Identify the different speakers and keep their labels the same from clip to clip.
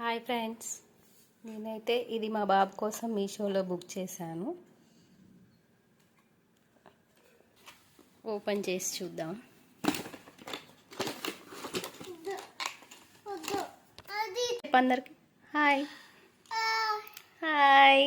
Speaker 1: Hi friends. నేనైతే ఇది మా బాబు కోసం మీషోలో బుక్ చేశాను. ఓపెన్ చేసి చూద్దాం. అందరికి హాయ్. హాయ్.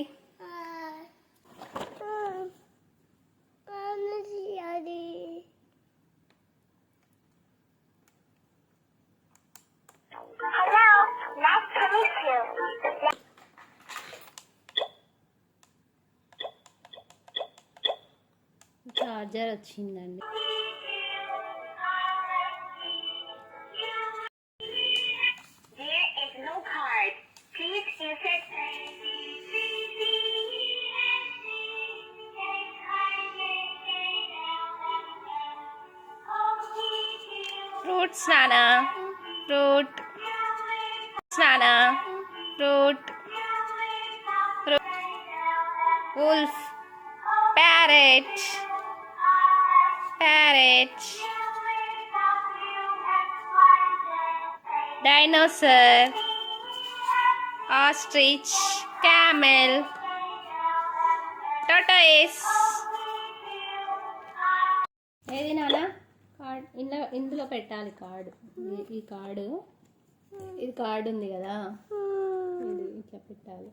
Speaker 1: చార్జర్ వచ్చిందండి
Speaker 2: There is no card. Please insert.
Speaker 1: Fruits నానా ఫ్రూట్ నానా fruit wolf parrot parrot dinosaur. Ostrich. Camel. Tortoise. ఏది నాన్న? కార్డ్. ఇందులో ఇందులో పెట్టాలి కార్డు. ఈ- కార్డు. ఇది కార్డు ఉంది కదా. ఇది ఇట్లా పెట్టాలి.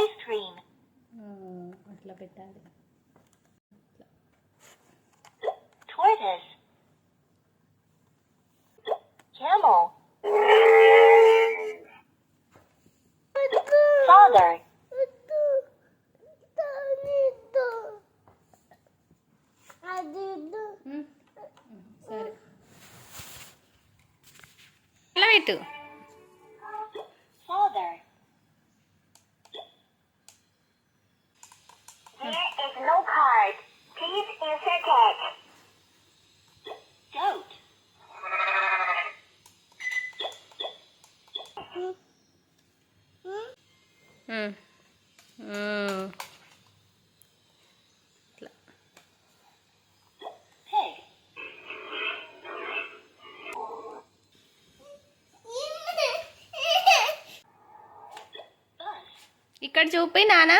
Speaker 2: Ice cream.
Speaker 1: ఆ, అట్లా పెట్టాలి
Speaker 2: Tortoise. Camel. Father.
Speaker 1: ఉమ్, సరే ఇట్లా
Speaker 2: card. Please insert it. Goat.
Speaker 1: ఉమ్, ఉమ్. ఇట్లా
Speaker 2: Pig. Bus.
Speaker 1: ఇక్కడ చూపి నానా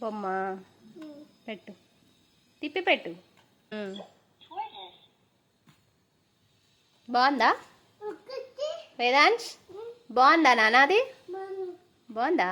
Speaker 1: బొమ్మ. పెట్టు. తిప్పి పెట్టు. బాగుందా? వేదాంశ్ బాగుందా నాన్న అది బాగుందా?